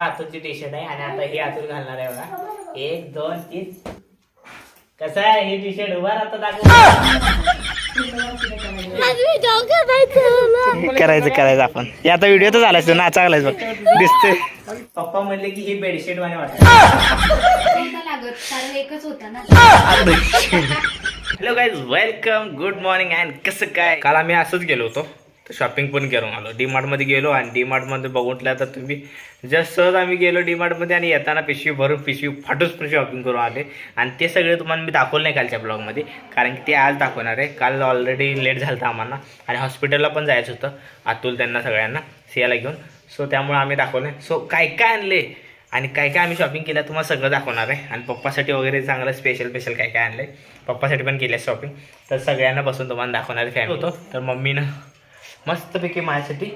आतूरची T shirt आहे आणि आता ही आतूर घालणार आहे बघा. एक दोन तीन. कसं आहे? ही टी शर्ट उभा राहतो दाखव. करायचं करायचं आपण. हे आता व्हिडिओ तर झालाच नाचा घालायच बघ. दिसते पप्पा म्हणले की ही बेडशीट वाणी वाटत. नव्हता लागत कारण एकच होता ना hello guys welcome good morning and कसं काय? काल आम्ही असंच गेलो होतो. शॉपिंग पण करून आलो. डी मध्ये गेलो आणि डी मध्ये बघितलं तर तुम्ही जस्ट सहज आम्ही गेलो डी मध्ये आणि येताना पिशवी भरून पिशवी फाटूच पण शॉपिंग करून आले. आणि ते सगळे तुम्हाला मी दाखवलं नाही कालच्या ब्लॉगमध्ये कारण की ते आज दाखवणार आहे. काल ऑलरेडी लेट झालं होतं आम्हाला आणि हॉस्पिटलला पण जायचं होतं अतुल त्यांना सगळ्यांना सियाला घेऊन. सो त्यामुळे आम्ही दाखवलं सो काय काय आणले आणि काय काय आम्ही शॉपिंग केलं तुम्हाला सगळं दाखवणार आहे. आणि पप्पासाठी वगैरे चांगलं स्पेशल स्पेशल काय काय आणलं पप्पासाठी पण केलं शॉपिंग तर सगळ्यांना बसून तुम्हाला दाखवणार फॅमिली होतो. तर मम्मीनं मस्तपैकी माझ्यासाठी.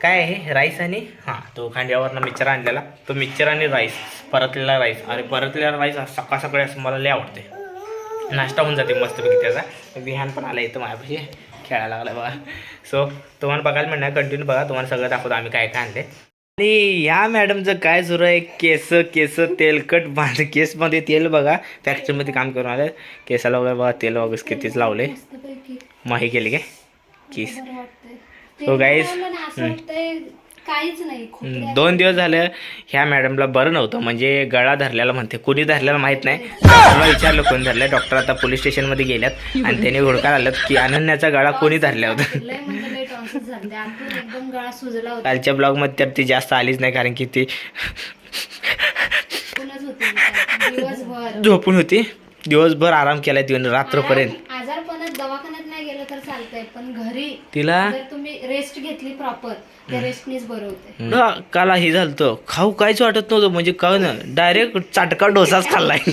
काय आहे राईस आणि हां तो खांड्यावरनं मिक्सर आणलेला. तो मिक्सर आणि राईस परतलेला राईस आणि परतलेला राईस सकाळ सकाळी असं मला लय आवडते नाश्ता होऊन जाते मस्तपैकी त्याचा. विहान पण आला इथं माझ्यापाशी. खेळायला लागला बघा. सो तुम्हाला बघायला मिळणार कंटिन्यू बघा. तुम्हाला सगळं दाखवतो आम्ही काय काय आणले आणि या मॅडमचं काय सुरू आहे? केस केस तेलकट बांध. केसमध्ये तेल बघा. फॅक्टरीमध्ये काम करून आलं केसाला वगैरे बघा तेल वगैरे कितीच लावले माही केली काय? केस बरं वाटतंय. ते So guys, लावलं ना असं वाटतंय काहीच नाही दोन दिवस झालं ह्या मॅडमला बरं नव्हतं म्हणजे गळा धरलेला म्हणते. कुणी धरलेला माहीत नाही. डॉक्टरला विचारलं कोणी धरलं. डॉक्टर आता पोलीस स्टेशनमध्ये गेल्यात आणि त्याने हुडकार आलं की अनन्याचा गळा कोणी धरला होता? म्हणजे कालच्या ब्लॉगमध्ये तर ती जास्त आलीच नाही कारण की ती झोपून होती. दिवसभर आराम केलाय तिने रात्रपर्यंत आराम- आजारपणात दवाखान्यात नाही गेलं तर चालतंय पण घरी तिला? जर तुम्ही रेस्ट घेतली प्रॉपर त्या रेस्टनीच बरं होते ना, काल हे झालं खाऊ काहीच वाटत नव्हतं म्हणजे काय ना डायरेक्ट चाटका डोसाच खाल्लाय.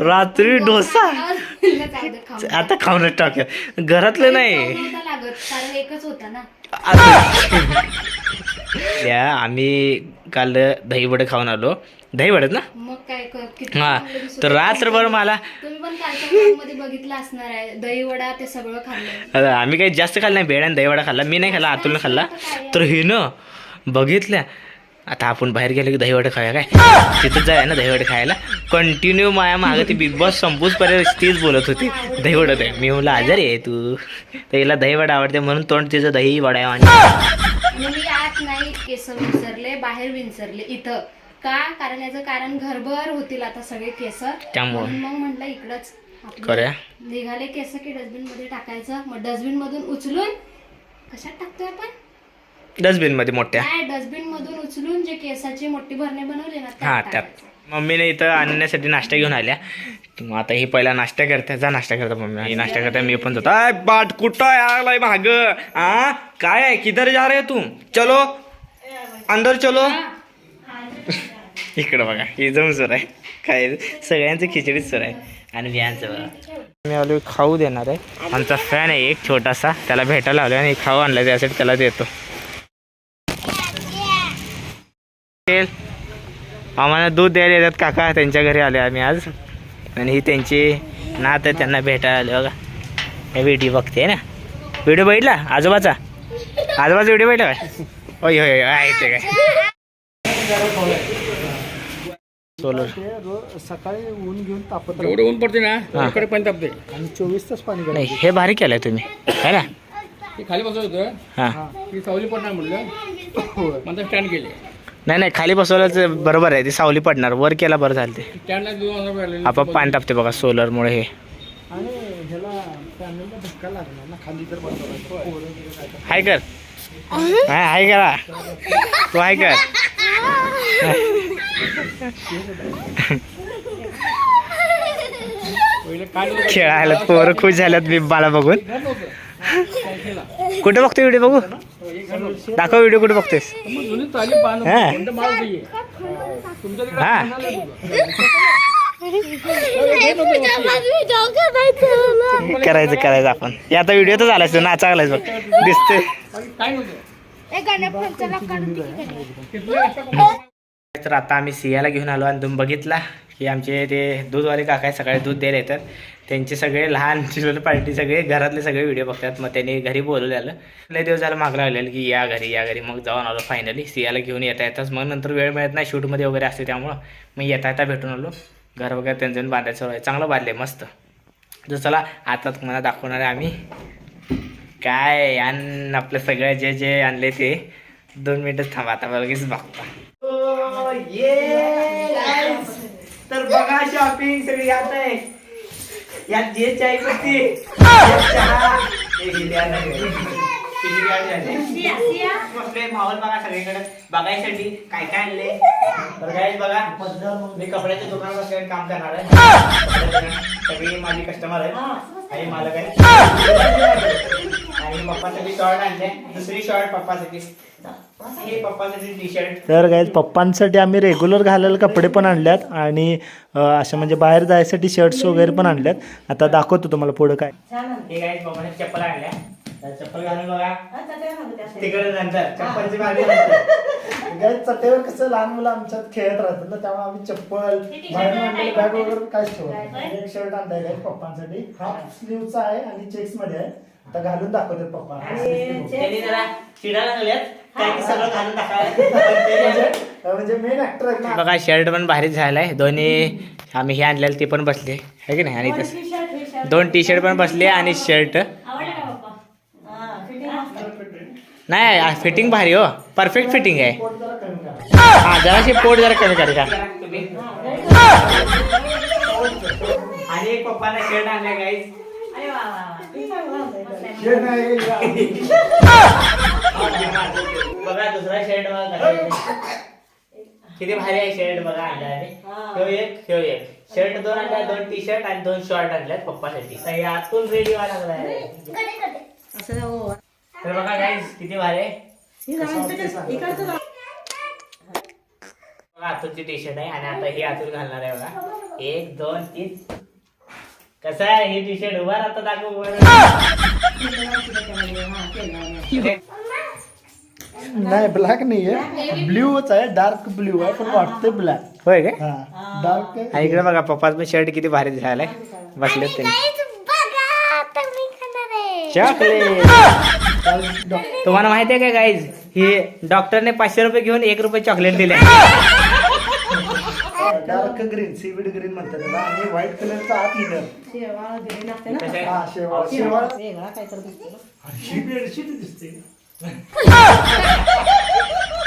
रात्री डोसा. आता खाऊनच टाक. घरातलं नाही. लागत कारण एकच होता ना. त्या आम्ही काल दहीवडे खाऊन आलो. दहीवडेच ना? मग काय हा. तर. रात्रभर मला तुम्ही पण कालच्या vlog मध्ये बघितलं असणार आहे. दही वडा ते सगळं खाल्लं. आता आम्ही काही जास्त खाल्लं नाही. बेड आणि दहीवडा खाल्ला. मी नाही खाल्ला अतुलनं खाल्ला. तर हे ना बघितल्या. आता आपण बाहेर गेलो की दहीवडे खाऊया काय? तिथं जाय ना दहीवडे खायला. कंटिन्यू माया मागं ती बिग बॉस संपूच पर्यंत तीच बोलत होती. दहीवडा दे. मी म्हणलं आजारी आहे तू. तर हिला दहीवडा आवडते म्हणून तोंड तिचं दही वडा आहे मी आत नाही केस विंचरले बाहेर विंचरले इथं. का? कारण याचं कारण घरभर होतील आता सगळे केस. त्यामुळं. म्हणून मग म्हटलं इकडंच आपलं निघाले केस की डस्टबिनमध्ये टाकायचं. मग डस्टबिन मधून उचलून कशात टाकतोय आपण? डस्टबिनमध्ये मोठ्या. काय डस्टबिन मधून उचलून जे केसाची मोठी भरणे बनवली ना त्यात. मम्मीने इथं आणण्यासाठी नाश्ता घेऊन आल्या. आता ही पहिला नाश्ता करते. जा नाश्ता करता मम्मी. आणि नाश्ता करता मी पण जातो. आय बाट कुठं आहे? आलाय भाग आ? काय आहे? किधर जा रे हो तू? चलो. अंदर चलो. इकडं बघा हे जाऊन सर आहे. काय सगळ्यांचं खिचडीच सर आहे. आणि बियांचं बघा. मी आलो खाऊ देणार आहे. आमचा फॅन आहे एक छोटासा. त्याला भेटायला आलो आणि खाऊ आणला त्यासाठी त्याला देतो. आम्हाला दूध द्यायला येतात. काका त्यांच्या घरी आले आम्ही आज. आणि ही त्यांची नात आहे त्यांना भेटायला आले बघा. हे व्हिडिओ बघते ना? व्हिडिओ बघितला? आजोबाचा? आजोबाचा व्हिडिओ बघितला काय? होय होय होय आहे ते काय. सोलर. सकाळी ऊन घेऊन तापत एवढं ऊन पडते ना हा. इकडे पण तापते आणि चोवीस तास पाणी नाही हे भारी केलंय तुम्ही. है ना? खाली बसवत होतं. हां. ती सावली पडणार म्हटलं म्हणता स्टँड केले नाही नाही खाली बसवलंच बरोबर आहे. ती सावली पडणार. वर केला बरं झालं ते. आपण पाणी टाकते बघा सोलरमुळे हे. आणि ह्याला पॅनलला धक्का लागला ना खाली तर बंद हाय कर. हाय हाय करा. तू हाय कर. खेळायला पोरं खुश झाल्यात बिब्बाला बघून. कुठे बघतो व्हिडिओ बघू? दाखव व्हिडिओ कुठे बघतेस हा. करायचं करायचं आपण. या आता व्हिडिओ तर झालाच ना घालायचं बघ. दिसते तर आता आम्ही सियाला घेऊन आलो आणि तुम्ही बघितला. की आमचे ते दूधवाले काका आहे, सकाळी दूध द्यायला येतात. त्यांचे सगळे लहान चिल्ड्रन पार्टी सगळे घरातले सगळे व्हिडिओ बघतात. मग त्यांनी घरी बोलवलेलं. लय दिवस झालं मागला लागलेलं की या घरी या घरी. मग जाऊन आलो फायनली सियाला घेऊन येता येताच. मग नंतर वेळ मिळत नाही. शूटमध्ये वगैरे असते त्यामुळं. मग येता येता भेटून आलो. घर वगैरे त्यांचं बांधायचं आहे चांगलं बांधलं आहे मस्त. तर चला आता तुम्हाला दाखवणार आहे आम्ही. काय आणि आपलं सगळं जे जे आणले ते. दोन मिनिटच थांबा आता लगेच बघता. Oh, तर बघा शॉपिंग सगळी. आता आहे यात जे चाय पत्ती माहोल बघा सगळीकडे. बघायसाठी काय काय आणले तर काय बघा मी कपड्याच्या बसले काम करणार आहे. सगळी माझी कस्टमर आहे आणि मला काय आणि पप्पासाठी शॉर्ट आणले. दुसरी शॉर्ट पप्पासाठी. हे पप्पासाठी टी शर्ट तर गाईज पप्पांसाठी आम्ही रेग्युलर घालायला कपडे पण आणल्यात आणि अ, अशा म्हणजे बाहेर जायसाठी शर्ट्स वगैरे पण आणल्यात. आता दाखवतो तुम्हाला पुढं काय. हे काय पप्पाने चप्पल आणल्या. तर चप्पल घालून बघा. तिकडे नंतर चप्पलची भाजी नंतर. गाईज चटेवर कसं लहान मुलं आमच्यात खेळत राहतात ना त्यामुळे आम्ही चप्पल बॅग वगैरे काहीच ठेवत नाही. एक शर्ट आणलाय गाईज पप्पांसाठी. हाफ स्लीवचा आहे आणि चेक्समध्ये आहे. आता घालून दाखवते पप्पा. त्यांनी जरा चिडायला लागल्यात. काय की सगळं घालून टाकायला म्हणजे मेन ऍक्टर आहेत ना बघा शर्ट पण भारी झालाय. दोन्ही आम्ही हे आणलेलं ते पण बसले. आहे की नाही? आणि तसं दोन टी शर्ट पण बसले आणि शर्ट नाही फिटिंग भारी हो. परफेक्ट फिटिंग आहे. पोट जरा कमी करा. हा जराशी पोट जरा कमी करा. आणि एक पप्पाला शर्ट आणलाय गाईज हे बघा दुसरा शर्ट बघा किती भारी आहे शर्ट बघा आणलाय ह्यो एक ह्यो एक. शर्ट दोन आणल्या दोन टी शर्ट आणि दोन शॉर्ट आणल्यात पप्पासाठी. तर हे आतून रेडी व्हायला लागलाय. तर बघा गाईज किती भारी आहे. बघा आतूनची टी शर्ट आहे आणि आता ही आतून घालणार आहे बघा. एक दोन तीन. कसं आहे? ही टी शर्ट उभा राहता दाखव नाही ब्लॅक नाहीये. ब्ल्यूच आहे डार्क ब्ल्यू आहे पण वाटते ब्लॅक होय काय? हा डार्क आणि इकडे बघा पप्पाच पण शर्ट किती भारी झालाय बसले त्यांनी चॉकलेट तुम्हाला माहिती आहे का गाईज ही डॉक्टरने पाचशे रुपये घेऊन एक रुपये चॉकलेट दिले. डार्क ग्रीन सीविड ग्रीन म्हणतात त्याला. आणि व्हाईट कलरचा आत इनर. हा शेवाळ. शेवाळ. ही बेडशीट दिसते.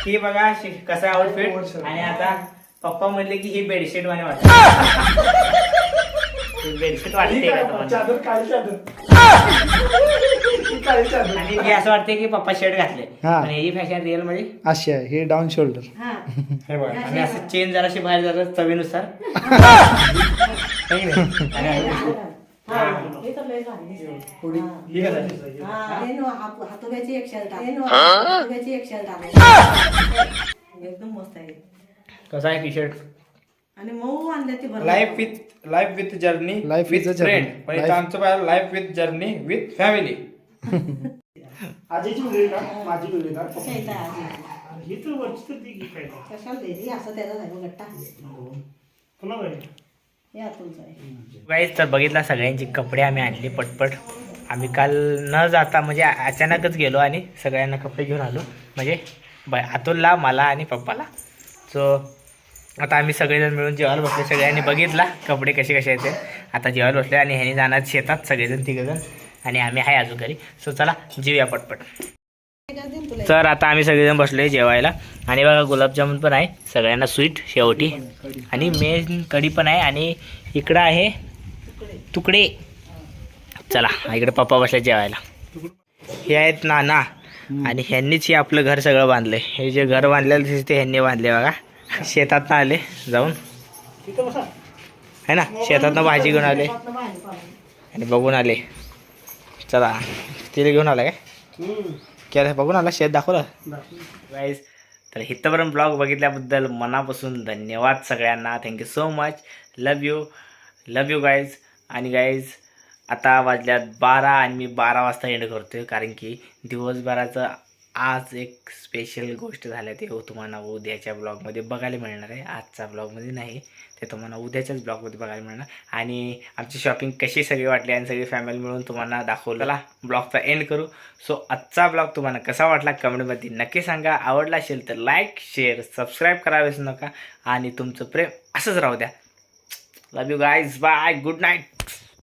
ही बघा शि- कसं आउटफिट. आणि आता पप्पा म्हणले की ही बेडशीट वाणी वाटत. बेडशीट ही वाटते का काय तुम्हाला? चादर ही काळी चादर. आणि हे असं वाटते की पप्पा शर्ट घातले. हा. आणि ही फॅशन रिअलमध्ये? अशी आहे. हे डाऊन शोल्डर हे. बघा आणि असं चेन जराशी बाहेर जातात चवीनुसार. है की नाही? आणि- थोडी ही. घालायची. हातोब्याची एक शर्ट आहे हातोब्याची एक शर्ट आहे एकदम मस्त आहे. कसं आहे टी शर्ट आणि मऊ आणले ती बरं life with life with journey Life with with a journey. Friend पण इथं Life- आमचं पाहिलं life with journey with family आजीची मुलगी का? माझी मुलगी का? ही तर वरची तर ती काय कशाला द्यायची असं त्याचा आहे. गाईज तर बघितला सगळ्यांची कपडे आम्ही आणले पटपट. आम्ही काल न जाता म्हणजे अचानकच गेलो आणि सगळ्यांना कपडे घेऊन आलो. म्हणजे बाय अतुलला मला आणि पप्पाला. सो आता आम्ही सगळेजण मिळून जेवायला बसले सगळ्यांनी बघितला कपडे कसे कसे आहेत ते. आता जेवायला बसले आणि ह्यानी जाणार शेतात सगळेजण तिघजण. आणि आम्ही आहे अजून घरी. सो चला जेऊया पटपट. तर आता आम्ही सगळेजण बसलोय जेवायला. आणि बघा गुलाबजामुन पण आहे. सगळ्यांना स्वीट शेवटी. आणि मेन कढी पण आहे. आणि इकडं आहे तुकडे. चला इकडे पप्पा बसले जेवायला. हे आहेत नाना. आणि ह्यांनीच हे आपलं घर सगळं बांधलंय. हे जे घर बांधलेलं दिसते ह्यांनी बांधले बघा. शेतात आले जाऊन. है ना? शेतातनं भाजी घेऊन आले. आणि बघून आले. चला तिला घेऊन आला काय? केलं बघून आला शेत दाखवलं? गाईज तर इथंपर्यंत ब्लॉग बघितल्याबद्दल मनापासून धन्यवाद सगळ्यांना. Thank you so much love you love you guys आणि गाईज आता वाजल्यात बारा आणि मी बारा वाजता एंड करतोय कारण की दिवसभराचं आज एक स्पेशल गोष्ट झाल्या ते तुम्हाला उद्याच्या ब्लॉगमध्ये बघायला मिळणार आहे. आजच्या ब्लॉगमध्ये नाही ते तुम्हाला उद्याच्याच ब्लॉगमध्ये बघायला मिळणार. आणि आमची शॉपिंग कशी सगळी वाटली आणि सगळी फॅमिली मिळून तुम्हाला दाखवलेला ब्लॉगचा एंड करू. सो आजचा ब्लॉग तुम्हाला कसा वाटला कमेंटमध्ये नक्की सांगा. आवडला असेल तर लाईक शेअर सबस्क्राईब करावेच नका. आणि तुमचं प्रेम असंच राहू द्या. Love you guys bye good night